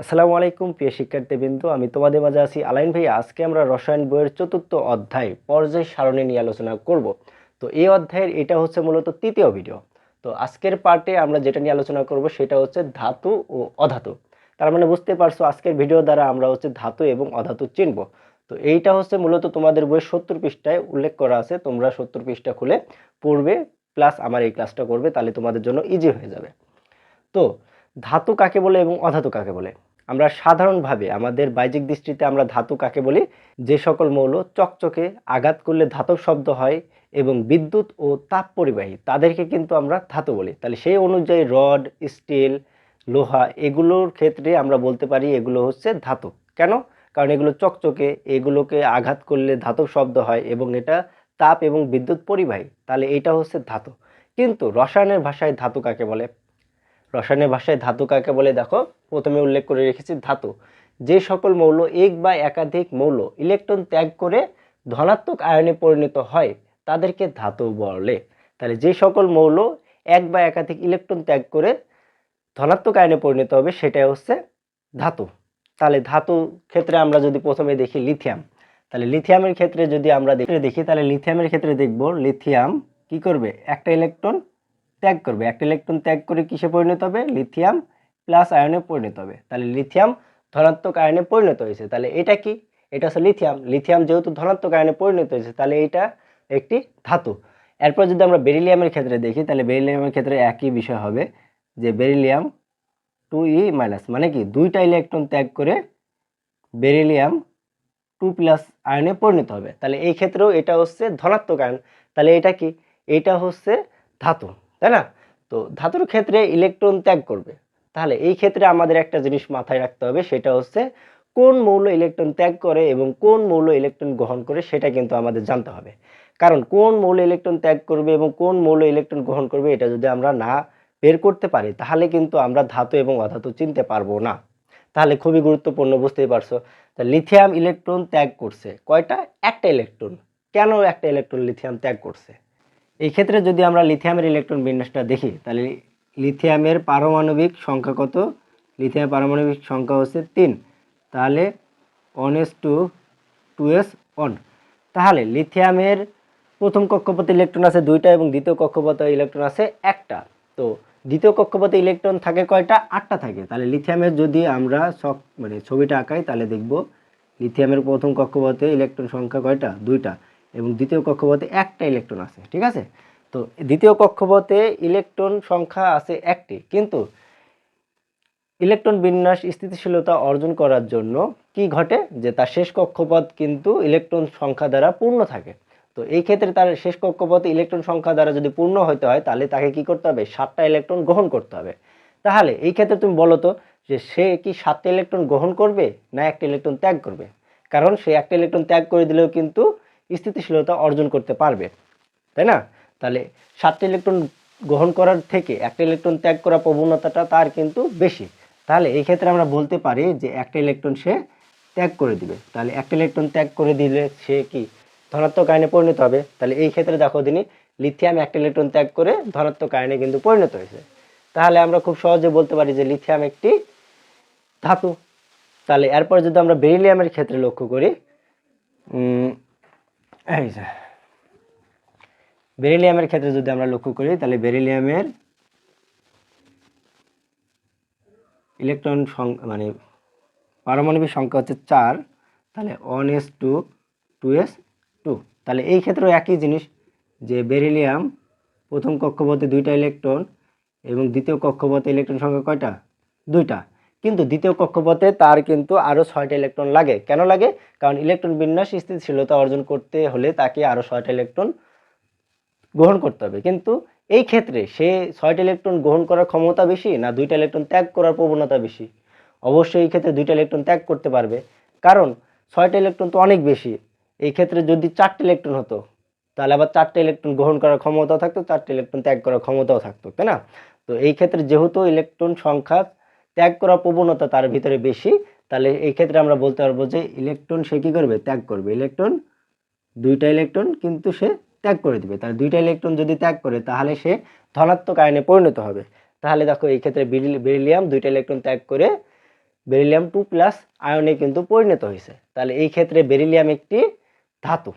আসসালামু আলাইকুম, প্রিয় শিক্ষার্থীবৃন্দ। আমি তোমাদের মাঝে আছি আলাইন ভাই। আজকে আমরা রসায়ন বইয়ের চতুর্থ অধ্যায়, পর্যায় সারণী নিয়ে আলোচনা করব। তো এই অধ্যায়ের এটা হচ্ছে মূলত তৃতীয় ভিডিও তো আজকের পার্টে আমরা যেটা নিয়ে আলোচনা করব সেটা হচ্ছে ধাতু ও অধাতু। তার মানে বুঝতে পারছ, আজকের ভিডিও দ্বারা আমরা হচ্ছে ধাতু এবং অধাতু চিনব। তো এইটা হচ্ছে মূলত তোমাদের বইয়ের সত্তর পৃষ্ঠায় উল্লেখ করা আছে। তোমরা সত্তর পৃষ্ঠা খুলে পড়বে প্লাস আমার এই ক্লাসটা করবে, তাহলে তোমাদের জন্য ইজি হয়ে যাবে। তো ধাতু কাকে বলে এবং অধাতু কাকে বলে? আমরা সাধারণভাবে আমাদের বাহ্যিক দৃষ্টিতে আমরা ধাতু কাকে বলি? যে সকল মৌল চকচকে আঘাত করলে ধাতব শব্দ হয় এবং বিদ্যুৎ ও তাপ পরিবাহী, তাদেরকে কিন্তু আমরা ধাতু বলি। তাহলে সেই অনুযায়ী রড, স্টিল, লোহা এগুলোর ক্ষেত্রে আমরা বলতে পারি এগুলো হচ্ছে ধাতু। কেন? কারণ এগুলো চকচকে, এগুলোকে আঘাত করলে ধাতব শব্দ হয় এবং এটা তাপ এবং বিদ্যুৎ পরিবাহী, তাহলে এটা হচ্ছে ধাতু। কিন্তু রসায়নের ভাষায় ধাতু কাকে বলে? রসায়নের ভাষায় ধাতু কাকে বলে? দেখো, প্রথমে উল্লেখ করে রেখেছি ধাতু। যে সকল মৌল এক বা একাধিক মৌল ইলেকট্রন ত্যাগ করে ধনাত্মক আয়নে পরিণত হয়, তাদেরকে ধাতু বলে। তাহলে যে সকল মৌল এক বা একাধিক ইলেকট্রন ত্যাগ করে ধনাত্মক আয়নে পরিণত হবে, সেটাই হচ্ছে ধাতু। তাহলে ধাতু ক্ষেত্রে আমরা যদি প্রথমে দেখি লিথিয়াম, তাহলে লিথিয়ামের ক্ষেত্রে যদি আমরা দেখি দেখি তাহলে লিথিয়ামের ক্ষেত্রে দেখব, লিথিয়াম কি করবে? একটা ইলেকট্রন ত্যাগ করবে। একটা ইলেকট্রন ত্যাগ করে কিসে পরিণত হবে? লিথিয়াম প্লাস আয়নে পরিণত হবে। তাহলে লিথিয়াম ধনাত্মক আয়নে পরিণত হয়েছে। তাহলে এটা কি? এটা হচ্ছে লিথিয়াম। লিথিয়াম যেহেতু ধনাত্মক আয়নে পরিণত হয়েছে, তাহলে এটা একটি ধাতু। এরপর যদি আমরা বেরিলিয়ামের ক্ষেত্রে দেখি, তাহলে বেরিলিয়ামের ক্ষেত্রে একই বিষয় হবে যে বেরিলিয়াম টু ই মাইনাস মানে কি? দুইটা ইলেকট্রন ত্যাগ করে বেরিলিয়াম টু প্লাস আয়নে পরিণত হবে। তাহলে এই ক্ষেত্রেও এটা হচ্ছে ধনাত্মক আয়ন। তাহলে এটা কি? এটা হচ্ছে ধাতু। তাই না? তো ধাতুর ক্ষেত্রে ইলেকট্রন ত্যাগ করবে। তাহলে এই ক্ষেত্রে আমাদের একটা জিনিস মাথায় রাখতে হবে, সেটা হচ্ছে কোন মৌল ইলেকট্রন ত্যাগ করে এবং কোন মৌল ইলেকট্রন গ্রহণ করে সেটা কিন্তু আমাদের জানতে হবে। কারণ কোন মৌল ইলেকট্রন ত্যাগ করবে এবং কোন মৌল ইলেকট্রন গ্রহণ করবে এটা যদি আমরা না বের করতে পারি, তাহলে কিন্তু আমরা ধাতু এবং অধাতু চিনতে পারব না। তাহলে খুবই গুরুত্বপূর্ণ, বুঝতেই পারছ? তা লিথিয়াম ইলেকট্রন ত্যাগ করছে। কয়টা? একটা ইলেকট্রন কেন একটা ইলেকট্রন লিথিয়াম ত্যাগ করছে? এই ক্ষেত্রে যদি আমরা লিথিয়ামের ইলেকট্রন বিন্যাসটা দেখি, তাহলে লিথিয়ামের পারমাণবিক সংখ্যা কত? লিথিয়ামের পারমাণবিক সংখ্যা হচ্ছে তিন। তাহলে one s two two s one তাহলে লিথিয়ামের প্রথম কক্ষপথে ইলেকট্রন আছে দুইটা এবং দ্বিতীয় কক্ষপথে ইলেকট্রন আছে একটা। তো দ্বিতীয় কক্ষপথে ইলেকট্রন থাকে কয়টা? আটটা থাকে। তাহলে লিথিয়ামের যদি আমরা সব মানে ছবিটা আঁকাই, তাহলে দেখব লিথিয়ামের প্রথম কক্ষপথে ইলেকট্রন সংখ্যা কয়টা? দুইটা। এবং দ্বিতীয় কক্ষপথে একটা ইলেকট্রন আছে, ঠিক আছে? তো দ্বিতীয় কক্ষপথে ইলেকট্রন সংখ্যা আছে একটি, কিন্তু ইলেকট্রন বিন্যাস স্থিতিশীলতা অর্জন করার জন্য কি ঘটে? যে তার শেষ কক্ষপথ কিন্তু ইলেকট্রন সংখ্যা দ্বারা পূর্ণ থাকে। তো এই ক্ষেত্রে তার শেষ কক্ষপথে ইলেকট্রন সংখ্যা দ্বারা যদি পূর্ণ হতে হয়, তাহলে তাকে কি করতে হবে? সাতটা ইলেকট্রন গ্রহণ করতে হবে। তাহলে এই ক্ষেত্রে তুমি বলো তো, যে সে কি সাতটা ইলেকট্রন গ্রহণ করবে, না একটা ইলেকট্রন ত্যাগ করবে? কারণ সে একটা ইলেকট্রন ত্যাগ করে দিলেও কিন্তু স্থিতিশীলতা অর্জন করতে পারবে, তাই না? তাহলে সাতটা ইলেকট্রন গ্রহণ করার থেকে একটা ইলেকট্রন ত্যাগ করার প্রবণতাটা তার কিন্তু বেশি। তাহলে এই ক্ষেত্রে আমরা বলতে পারি যে একটা ইলেকট্রন সে ত্যাগ করে দিবে। তাহলে একটা ইলেকট্রন ত্যাগ করে দিলে সে কি? ধনাত্মক আয়নে পরিণত হবে। তাহলে এই ক্ষেত্রে দেখো তিনি লিথিয়াম একটা ইলেকট্রন ত্যাগ করে ধনাত্মক আয়নে কিন্তু পরিণত হয়েছে। তাহলে আমরা খুব সহজে বলতে পারি যে লিথিয়াম একটি ধাতু। তাহলে এরপর যদি আমরা বেরিলিয়ামের ক্ষেত্রে লক্ষ্য করি এই যে। বেরিলিয়ামের ক্ষেত্রে যদি আমরা লক্ষ্য করি, তাহলে বেরিলিয়ামের ইলেকট্রন মানে পারমাণবিক সংখ্যা হচ্ছে চার, তাহলে one s two two s two তাহলে এই ক্ষেত্রেও একই জিনিস, যে বেরিলিয়াম প্রথম কক্ষপথে দুইটা ইলেকট্রন এবং দ্বিতীয় কক্ষপথে ইলেকট্রন সংখ্যা কয়টা? দুইটা। কিন্তু দ্বিতীয় কক্ষপথে তার কিন্তু আরও ছয়টা ইলেকট্রন লাগে। কেন লাগে? কারণ ইলেকট্রন বিন্যাস, স্থিতিশীলতা অর্জন করতে হলে তাকে আরও ছয়টা ইলেকট্রন গ্রহণ করতে হবে। কিন্তু এই ক্ষেত্রে সে ছয়টা ইলেকট্রন গ্রহণ করার ক্ষমতা বেশি না দুইটা ইলেকট্রন ত্যাগ করার প্রবণতা বেশি? অবশ্যই এই ক্ষেত্রে দুইটা ইলেকট্রন ত্যাগ করতে পারবে। কারণ ছয়টা ইলেকট্রন তো অনেক বেশি। এই ক্ষেত্রে যদি চারটে ইলেকট্রন হতো, তাহলে আবার চারটে ইলেকট্রন গ্রহণ করার ক্ষমতাও থাকতো, চারটে ইলেকট্রন ত্যাগ করার ক্ষমতাও থাকতো, তাই না? তো এই ক্ষেত্রে যেহেতু ইলেকট্রন সংখ্যা ত্যাগ করার প্রবণতা তার ভিতরে বেশি, তাহলে এই ক্ষেত্রে আমরা বলতে পারব যে ইলেকট্রন সে কী করবে? ত্যাগ করবে। ইলেকট্রন দুইটা ইলেকট্রন কিন্তু সে ত্যাগ করে দিবে। তাহলে দুইটা ইলেকট্রন যদি ত্যাগ করে, তাহলে সে ধনাত্মক আয়নে পরিণত হবে। তাহলে দেখো এই ক্ষেত্রে বেরিলিয়াম দুইটা ইলেকট্রন ত্যাগ করে বেরিলিয়াম টু প্লাস আয়নে কিন্তু পরিণত হয়েছে। তাহলে এই ক্ষেত্রে বেরিলিয়াম একটি ধাতু।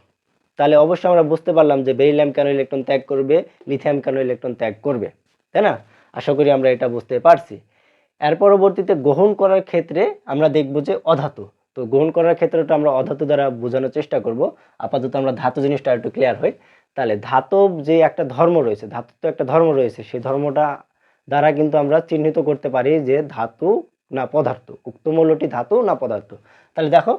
তাহলে অবশ্যই আমরা বুঝতে পারলাম যে বেরিলিয়াম কেন ইলেকট্রন ত্যাগ করবে লিথিয়াম কেন ইলেকট্রন ত্যাগ করবে। তাই না? আশা করি আমরা এটা বুঝতে পারছি। এর পরবর্তীতে গ্রহণ করার ক্ষেত্রে আমরা দেখব যে অধাতু। তো গ্রহণ করার ক্ষেত্রটা আমরা অধাতু দ্বারা বোঝানোর চেষ্টা করব। আপাতত আমরা ধাতু জিনিসটা একটু ক্লিয়ার হই। তাহলে ধাতব যে একটা ধর্ম রয়েছে ধাতু তো একটা ধর্ম রয়েছে, সেই ধর্মটা দ্বারা কিন্তু আমরা চিহ্নিত করতে পারি যে ধাতু না পদার্থ, উক্ত মৌলটি ধাতু না পদার্থ। তাহলে দেখো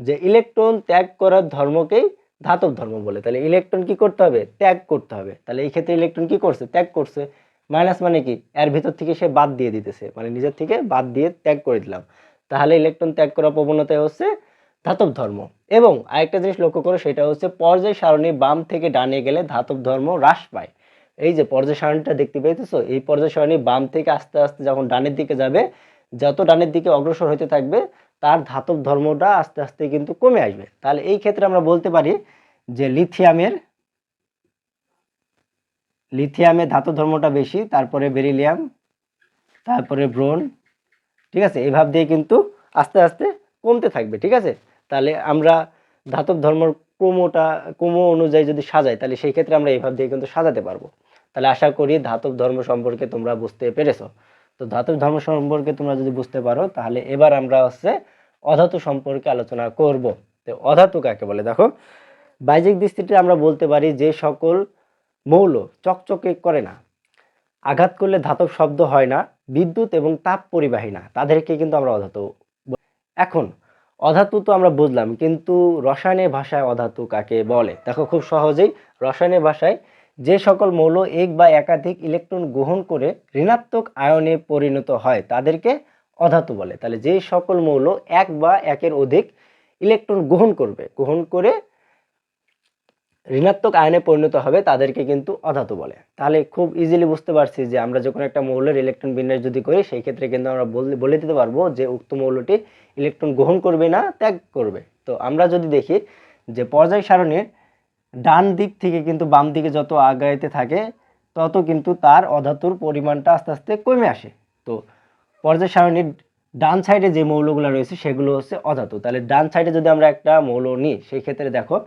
যে ইলেকট্রন ত্যাগ করার ধর্মকেই ধাতব ধর্ম বলে। তাহলে ইলেকট্রন কি করতে হবে? ত্যাগ করতে হবে। তাহলে এই ক্ষেত্রে ইলেকট্রন কি করছে? ত্যাগ করছে। মাইনাস মানে কি? এর ভিতর থেকে সে বাদ দিয়ে দিতেছে। মানে নিজের থেকে বাদ দিয়ে ত্যাগ করে দিলাম। তাহলে ইলেকট্রন ত্যাগ করার প্রবণতা হচ্ছে ধাতব ধর্ম। এবং আরেকটা জিনিস লক্ষ্য করো, সেটা হচ্ছে পর্যায় সারণী বাম থেকে ডানে গেলে ধাতব ধর্ম হ্রাস পায়। এই যে পর্যায় সারণীটা দেখতে পেয়েছ? এই পর্যায় সারণী বাম থেকে আস্তে আস্তে যখন ডানের দিকে যাবে, যত ডানের দিকে অগ্রসর হতে থাকবে, তার ধাতব ধর্মটা আস্তে আস্তে কিন্তু কমে আসবে। তাহলে এই ক্ষেত্রে আমরা বলতে পারি যে লিথিয়ামের লিথিয়ামের ধাতব ধর্মটা বেশি, তারপরে বেরিলিয়াম, তারপরে ব্রোন, ঠিক আছে? এভাব দিয়ে কিন্তু আস্তে আস্তে কমতে থাকবে, ঠিক আছে? তাহলে আমরা ধাতব ধর্মর ক্রমটা, ক্রম অনুযায়ী যদি সাজাই, তাহলে সেই ক্ষেত্রে আমরা এইভাবে দিয়ে কিন্তু সাজাতে পারব। তাহলে আশা করি ধাতব ধর্ম সম্পর্কে তোমরা বুঝতে পেরেছ। তো ধাতব ধর্ম সম্পর্কে তোমরা যদি বুঝতে পারো, তাহলে এবার আমরা হচ্ছে অধাতু সম্পর্কে আলোচনা করব। তো অধাতু কাকে বলে? দেখো বাহ্যিক দৃষ্টিতে আমরা বলতে পারি যে সকল মৌল চকচকে করে না। আঘাত করলে ধাতব শব্দ হয় না, বিদ্যুৎ এবং তাপ পরিবাহী না। তাদেরকে কিন্তু আমরা অধাতু এখন, অধাতু তো আমরা বুঝলাম, কিন্তু রসায়নের ভাষায় অধাতু কাকে বলে? দেখো খুব সহজেই, রসায়নের ভাষায় যে সকল মৌল এক বা একাধিক ইলেকট্রন গ্রহণ করে ঋণাত্মক আয়নে পরিণত হয়, তাদেরকে অধাতু বলে। তাহলে যে সকল মৌল এক বা একের অধিক ইলেকট্রন গ্রহণ করবে, গ্রহণ করে ঋণাত্মক আয়নে পরিণত হবে তাদেরকে কিন্তু অধাতু বলে। তাহলে খুব ইজিলি বুঝতে পারছি যে আমরা যখন একটা মৌলের ইলেকট্রন বিন্যাস যদি করি, সেই ক্ষেত্রে কিন্তু আমরা বল- দিতে পারব যে উক্ত মৌলটি ইলেকট্রন গ্রহণ করবে না, ত্যাগ করবে। তো আমরা যদি দেখি যে পর্যায় সারণীর ডান দিক থেকে কিন্তু বাম দিকে যত আগাইতে থাকে, তত কিন্তু তার অধাতুর পরিমাণটা আস্তে আস্তে কমে আসে। তো পর্যায় সারণীর ডান সাইডে যে মৌলগুলো রয়েছে, সেগুলো হচ্ছে অধাতু। তাহলে ডান সাইডে যদি আমরা একটা মৌল নিই, সেই ক্ষেত্রে দেখো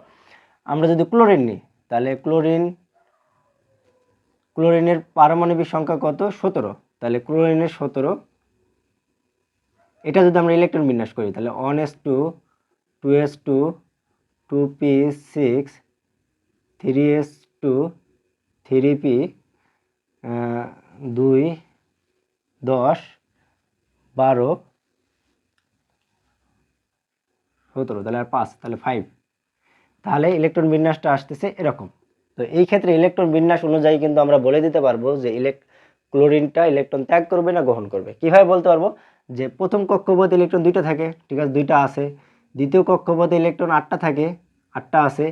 আমরা যদি ক্লোরিন নিই, তাহলে ক্লোরিন, ক্লোরিনের পারমাণবিক সংখ্যা কত? সতেরো। তাহলে ক্লোরিনের সতেরো। এটা যদি আমরা ইলেকট্রন বিন্যাস করি, তাহলে one s two two s two two p six three s two three p দুই, দশ, বারো, সতেরো। তাহলে আর পাঁচ, তাহলে ফাইভ তাহলে ইলেকট্রন বিন্যাসটা আসতেছে এরকম। তো এই ক্ষেত্রে ইলেকট্রন বিন্যাস অনুযায়ী কিন্তু আমরা বলে দিতে পারব যে ইলেক ক্লোরিনটা ইলেকট্রন ত্যাগ করবে না গ্রহণ করবে। কীভাবে বলতে পারব? যে প্রথম কক্ষপথে ইলেকট্রন দুইটা থাকে, ঠিক আছে? দুইটা আছে। দ্বিতীয় কক্ষপথে ইলেকট্রন আটটা থাকে, আটটা আছে।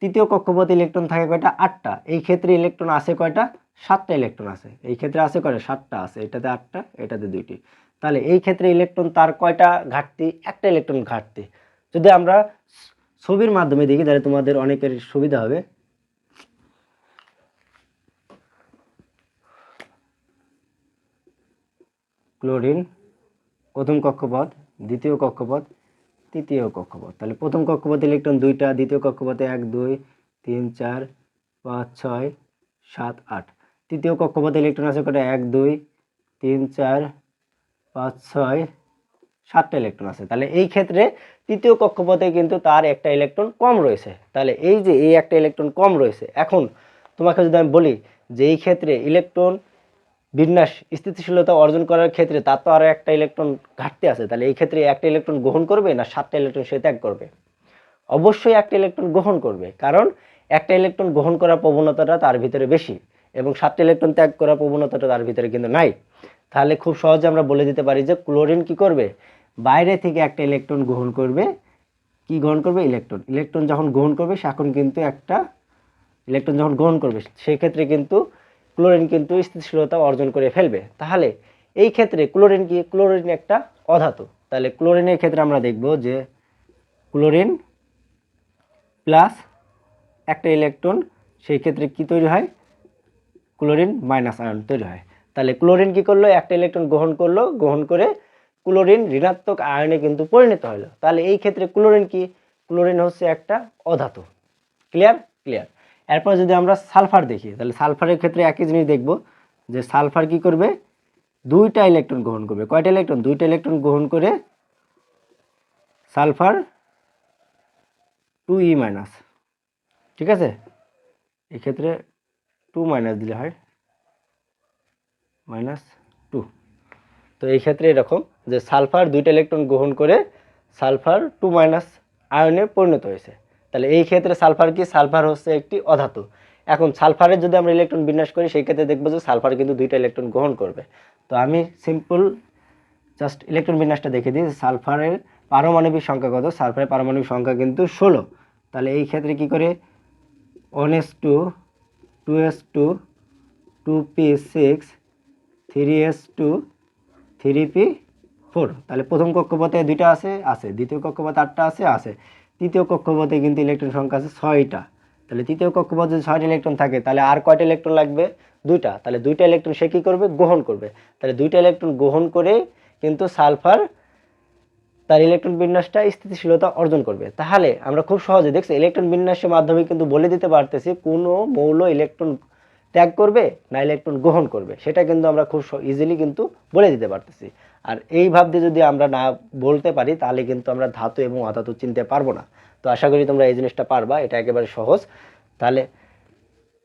তৃতীয় কক্ষপথে ইলেকট্রন থাকে কয়টা? আটটা। এই ক্ষেত্রে ইলেকট্রন আছে কয়টা? সাতটা ইলেকট্রন আছে। এই ক্ষেত্রে আছে কয়টা? সাতটা আছে। এটাতে আটটা, এটাতে দুইটি। তাহলে এই ক্ষেত্রে ইলেকট্রন তার কয়টা ঘাটতি? একটা ইলেকট্রন ঘাটতি। যদি আমরা ছবির মাধ্যমে দেখি, তাহলে তোমাদের অনেকের সুবিধা হবে। ক্লোরিন প্রথম কক্ষপথ, দ্বিতীয় কক্ষপথ, তৃতীয় কক্ষপথ। তাহলে প্রথম কক্ষপথে ইলেকট্রন দুইটা, দ্বিতীয় কক্ষপথে এক, দুই, তিন, চার, পাঁচ, ছয়, সাত, আট। তৃতীয় কক্ষপথে ইলেকট্রন আছে কটা? এক, দুই, তিন, চার, পাঁচ, ছয় সাতটা ইলেকট্রন আছে। তাহলে এই ক্ষেত্রে তৃতীয় কক্ষপথে কিন্তু তার একটা ইলেকট্রন কম রয়েছে। তাহলে এই যে এই একটা ইলেকট্রন কম রয়েছে, এখন তোমাকে যদি আমি বলি যে এই ক্ষেত্রে ইলেকট্রন বিন্যাস স্থিতিশীলতা অর্জন করার ক্ষেত্রে তার তো আরও একটা ইলেকট্রন ঘাটতি আছে। তাহলে এই ক্ষেত্রে একটা ইলেকট্রন গ্রহণ করবে না সাতটা ইলেকট্রন সে ত্যাগ করবে? অবশ্যই একটা ইলেকট্রন গ্রহণ করবে, কারণ একটা ইলেকট্রন গ্রহণ করার প্রবণতাটা তার ভিতরে বেশি এবং সাতটা ইলেকট্রন ত্যাগ করার প্রবণতাটা তার ভিতরে কিন্তু নাই। তাহলে খুব সহজে আমরা বলে দিতে পারি যে ক্লোরিন কি করবে? বাইরে থেকে একটা ইলেকট্রন গ্রহণ করবে। কি গ্রহণ করবে? ইলেকট্রন ইলেকট্রন যখন গ্রহণ করবে এখন কিন্তু একটা ইলেকট্রন যখন গ্রহণ করবে সেই ক্ষেত্রে কিন্তু ক্লোরিন কিন্তু স্থিতিশীলতা অর্জন করে ফেলবে। তাহলে এই ক্ষেত্রে ক্লোরিন কি? ক্লোরিন একটা অধাতু। তাহলে ক্লোরিনের ক্ষেত্রে আমরা দেখব যে ক্লোরিন প্লাস একটা ইলেকট্রন সেই ক্ষেত্রে কি তৈরি হয়? ক্লোরিন মাইনাস আয়ন তৈরি হয়। তাহলে ক্লোরিন কি করল? একটা ইলেকট্রন গ্রহণ করল, গ্রহণ করে ক্লোরিন ঋণাত্মক আয়নে কিন্তু পরিণত হলো। তাহলে এই ক্ষেত্রে ক্লোরিন কি? ক্লোরিন হচ্ছে একটা অধাতু। ক্লিয়ার ক্লিয়ার এরপর যদি আমরা সালফার দেখি, তাহলে সালফারের ক্ষেত্রে একই জিনিস দেখব যে সালফার কি করবে? দুইটা ইলেকট্রন গ্রহণ করবে। কয়টা ইলেকট্রন? দুইটা ইলেকট্রন গ্রহণ করে সালফার টু ই মাইনাস। ঠিক আছে? এক্ষেত্রে টু মাইনাস দিলে হয় মাইনাস তো এই ক্ষেত্রে এরকম যে সালফার দুইটা ইলেকট্রন গ্রহণ করে সালফার টু মাইনাস আয়নে পরিণত হয়েছে। তাহলে এই ক্ষেত্রে সালফার কি? সালফার হচ্ছে একটি অধাতু। এখন সালফারের যদি আমরা ইলেকট্রন বিন্যাস করি, সেই ক্ষেত্রে দেখব যে সালফার কিন্তু দুইটা ইলেকট্রন গ্রহণ করবে। তো আমি সিম্পল জাস্ট ইলেকট্রন বিন্যাসটা দেখে দিই সালফারের পারমাণবিক সংখ্যা কত? সালফারের পারমাণবিক সংখ্যা কিন্তু ষোলো। তাহলে এই ক্ষেত্রে কি করে? One s two two s two two p six, three s two three p four তাহলে প্রথম কক্ষপথে দুইটা আছে আছে। দ্বিতীয় কক্ষপথে আটটা আছে আছে। তৃতীয় কক্ষপথে কিন্তু ইলেকট্রন সংখ্যা আছে ছয়টা। তাহলে তৃতীয় কক্ষপথে যদি ছয়টা ইলেকট্রন থাকে, তাহলে আর কয়টা ইলেকট্রন লাগবে? দুইটা। তাহলে দুইটা ইলেকট্রন সে কী করবে? গ্রহণ করবে। তাহলে দুইটা ইলেকট্রন গ্রহণ করে কিন্তু সালফার তার ইলেকট্রন বিন্যাসটা স্থিতিশীলতা অর্জন করবে। তাহলে আমরা খুব সহজে, দেখছি ইলেকট্রন বিন্যাসের মাধ্যমে কিন্তু বলে দিতে পারতেছি কোনো মৌল ইলেকট্রন ত্যাগ করবে না ইলেকট্রন গ্রহণ করবে। সেটা কিন্তু আমরা খুব ইজিলি কিন্তু বলে দিতে পারতেছি। আর এই ভাব দিয়ে যদি আমরা না বলতে পারি, তাহলে কিন্তু আমরা ধাতু এবং অধাতু চিনতে পারব না। তো আশা করি তোমরা এই জিনিসটা পারবা, এটা একেবারে সহজ। তাহলে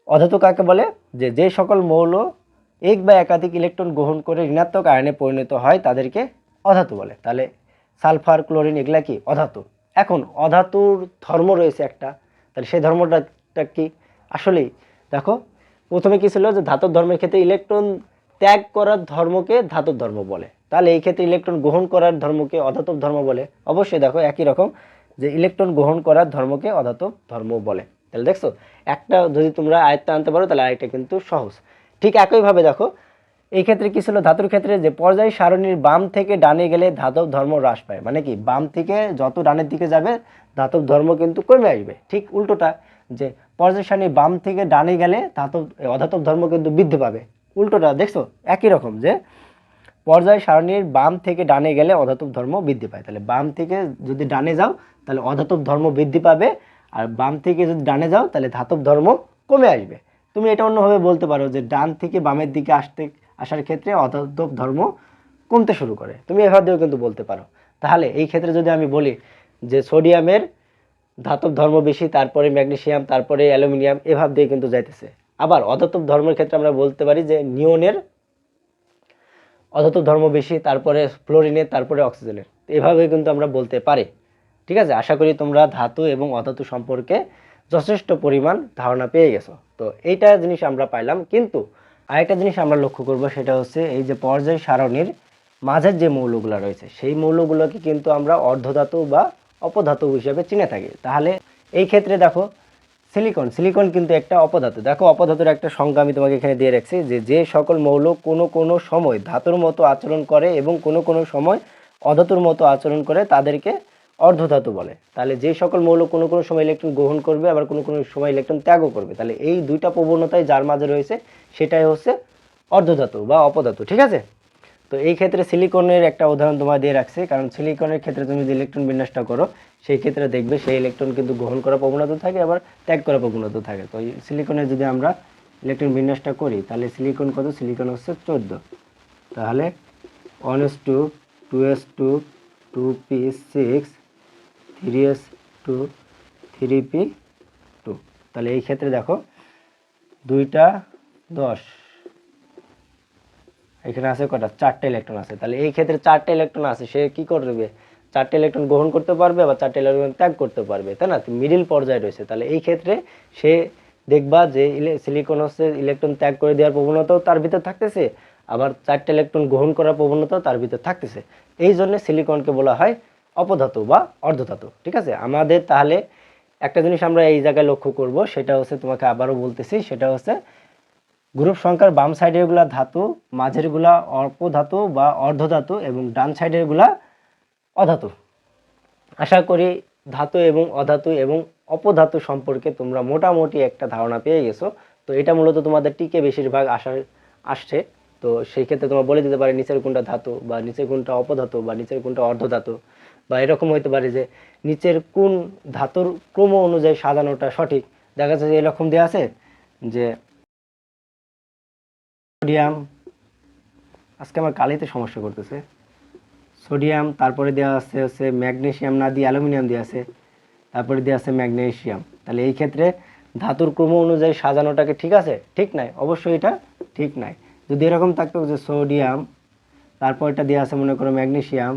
অধাতু কাকে বলে? যে যে সকল মৌল এক বা একাধিক ইলেকট্রন গ্রহণ করে ঋণাত্মক আয়নে পরিণত হয়, তাদেরকে অধাতু বলে। তাহলে সালফার, ক্লোরিন এগুলা কি? অধাতু। এখন অধাতুর ধর্ম রয়েছে একটা। তাহলে সেই ধর্মটা কি? আসলেই দেখো প্রথমে কি ছিল যে ধাতব ধর্মের ক্ষেত্রে ইলেকট্রন ত্যাগ করার ধর্মকে ধাতব ধর্ম বলে। তাহলে এই ক্ষেত্রে ইলেকট্রন গ্রহণ করার ধর্মকে অধাতব ধর্ম বলে। অবশ্যই দেখো একই রকম যে ইলেকট্রন গ্রহণ করার ধর্মকে অধাতব ধর্ম বলে। তাহলে দেখছ, একটা যদি তোমরা আয়ত্তে আনতে পারো, তাহলে আরেকটা কিন্তু সহজ। ঠিক একইভাবে দেখো, এই ক্ষেত্রে কি ছিল, ধাতুর ক্ষেত্রে যে পর্যায় সারণীর বাম থেকে ডানে গেলে ধাতব ধর্ম হ্রাস পায়। মানে কি, বাম থেকে যত ডানের দিকে যাবে, ধাতব ধর্ম কিন্তু কমে আসবে। ঠিক উল্টোটা। যে পর্যায় বাম থেকে ডানে গেলে ধাতব অধাতব ধর্ম কিন্তু বৃদ্ধি পাবে। উল্টোটা দেখছ? একই রকম যে পর্যায় সারণীর বাম থেকে ডানে গেলে অধাতব ধর্ম বৃদ্ধি পায়। তাহলে বাম থেকে যদি ডানে যাও, তাহলে অধাতব ধর্ম বৃদ্ধি পাবে। আর বাম থেকে যদি ডানে যাও, তাহলে ধাতব ধর্ম কমে আসবে। তুমি এটা অন্যভাবে বলতে পারো যে ডান থেকে বামের দিকে আসতে, আসার ক্ষেত্রে অধাতব ধর্ম কমতে শুরু করে। তুমি এভাবেও কিন্তু বলতে পারো। তাহলে এই ক্ষেত্রে যদি আমি বলি যে সোডিয়ামের ধাতব ধর্ম বেশি, তারপরে ম্যাগনেসিয়াম, তারপরে অ্যালুমিনিয়াম, এভাব দিয়ে কিন্তু যাইতেছে। আবার অধাতব ধর্মের ক্ষেত্রে আমরা বলতে পারি যে নিয়নের অধাতব ধর্ম বেশি, তারপরে ফ্লোরিনের, তারপরে অক্সিজেনের। এভাবে কিন্তু আমরা বলতে পারি। ঠিক আছে? আশা করি তোমরা ধাতু এবং অধাতু সম্পর্কে যথেষ্ট পরিমাণ ধারণা পেয়ে গেছো। তো এইটা জিনিস আমরা পাইলাম। কিন্তু আরেকটা জিনিস আমরা লক্ষ্য করব, সেটা হচ্ছে এই যে পর্যায় সারণীর মাঝের যে মৌলগুলো রয়েছে, সেই মৌলগুলোকে কিন্তু আমরা অর্ধধাতু বা অপধাতু হিসেবে চিনে থাকি। তাহলে এই ক্ষেত্রে দেখো সিলিকন সিলিকন কিন্তু একটা অপধাতু। দেখো, অপধাতুর একটা সংজ্ঞা আমি তোমাকে এখানে দিয়ে রাখছি যে যে সকল মৌল কোনো কোনো সময় ধাতুর মতো আচরণ করে এবং কোনো কোনো সময় অধাতুর মতো আচরণ করে তাদেরকে অর্ধধাতু বলে। তাহলে যে সকল মৌল কোনো কোনো সময় ইলেকট্রন গ্রহণ করবে, আবার কোনো কোনো সময় ইলেকট্রন ত্যাগও করবে। তাহলে এই দুইটা প্রবণতাই যার মাঝে রয়েছে, সেটাই হচ্ছে অর্ধধাতু বা অপধাতু, ঠিক আছে? তো এই ক্ষেত্রে সিলিকনের একটা উদাহরণ তোমার দিয়ে রাখছি, কারণ সিলিকনের ক্ষেত্রে তুমি যে ইলেকট্রন বিন্যাসটা করো, সেই ক্ষেত্রে দেখবে সেই ইলেকট্রন কিন্তু গ্রহণ করার প্রবণতা থাকে, আবার ত্যাগ করার প্রবণতা থাকে। তো সিলিকনের যদি আমরা ইলেকট্রন বিন্যাসটা করি, তাহলে সিলিকন কত? সিলিকন হচ্ছে চোদ্দ। তাহলে one s two two s two two p six three s two three p two তাহলে এই ক্ষেত্রে দেখো, দুইটা দশ। এখানে আছে কটা চারটে ইলেকট্রন আছে। তাহলে এই ক্ষেত্রে চারটে ইলেকট্রন আছে, সে কি করবে? চারটে ইলেকট্রন গ্রহণ করতে পারবে আবার চারটে ইলেকট্রন ত্যাগ করতে পারবে, তাই না? মিডিল পর্যায়ে রয়েছে। তাহলে এই ক্ষেত্রে সে দেখবা যে সিলিকন হচ্ছে ইলেকট্রন ত্যাগ করে দেওয়ার প্রবণতাও তার ভিতর থাকতেছে, আবার চারটে ইলেকট্রন গ্রহণ করার প্রবণতাও তার ভিতর থাকতেছে। এই জন্য সিলিকনকে বলা হয় অপধাতু বা অর্ধধাতু, ঠিক আছে? আমাদের তাহলে একটা জিনিস আমরা এই জায়গায় লক্ষ্য করব, সেটা হচ্ছে তোমাকে আবারও বলতেছি, সেটা হচ্ছে গ্রুপ সংখ্যার বাম সাইডেরগুলা ধাতু মাঝেরগুলা অপধাতু বা অর্ধধাতু এবং ডান সাইডেরগুলা অধাতু। আশা করি ধাতু এবং অধাতু এবং অপধাতু সম্পর্কে তোমরা মোটামুটি একটা ধারণা পেয়ে গেছো। তো এটা মূলত তোমাদের টিকে বেশিরভাগ আসার আসছে। তো সেই ক্ষেত্রে তোমার বলে দিতে পারে নিচের কোনটা ধাতু বা নিচের কোনটা অপধাতু বা নিচের কোনটা অর্ধধাতু। বা এরকম হইতে পারে যে নিচের কোন ধাতুর ক্রম অনুযায়ী সাজানোটা সঠিক। দেখা যাচ্ছে যে এরকম দেওয়া আছে যে সোডিয়াম, আজকে আমার কালিতে সমস্যা করতেছে। সোডিয়াম, তারপরে দেওয়া আছে হচ্ছে ম্যাগনেশিয়াম, না দিয়ে অ্যালুমিনিয়াম দেওয়া আছে। তারপরে দেওয়া আছে ম্যাগনেসিয়াম তাহলে এই ক্ষেত্রে ধাতুর ক্রম অনুযায়ী সাজানোটাকে ঠিক আছে? ঠিক নাই? অবশ্যই এটা ঠিক নাই। যদি এরকম থাকতো যে সোডিয়াম তারপর এটা দেওয়া আছে মনে করো ম্যাগনেশিয়াম,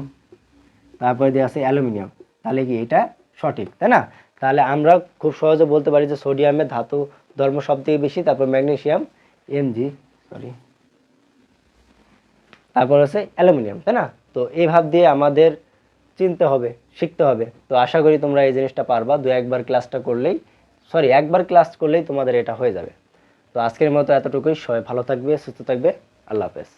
তারপরে দেওয়া আছে অ্যালুমিনিয়াম, তাহলে কি এটা সঠিক, তাই না? তাহলে আমরা খুব সহজে বলতে পারি যে সোডিয়ামের ধাতু ধর্ম সব থেকে বেশি, তারপর ম্যাগনেসিয়াম এমজি সরি তারপর আছে অ্যালুমিনিয়াম, তাই না? তো এই ভাব দিয়ে আমাদের চিনতে হবে, শিখতে হবে। তো আশা করি তোমরা এই জিনিসটা পারবা, দু একবার ক্লাসটা করলেই সরি একবার ক্লাস করলেই তোমাদের এটা হয়ে যাবে। তো আজকের মতো এতটুকুই। সবাই ভালো থাকবে, সুস্থ থাকবে। আল্লাহ হাফেজ।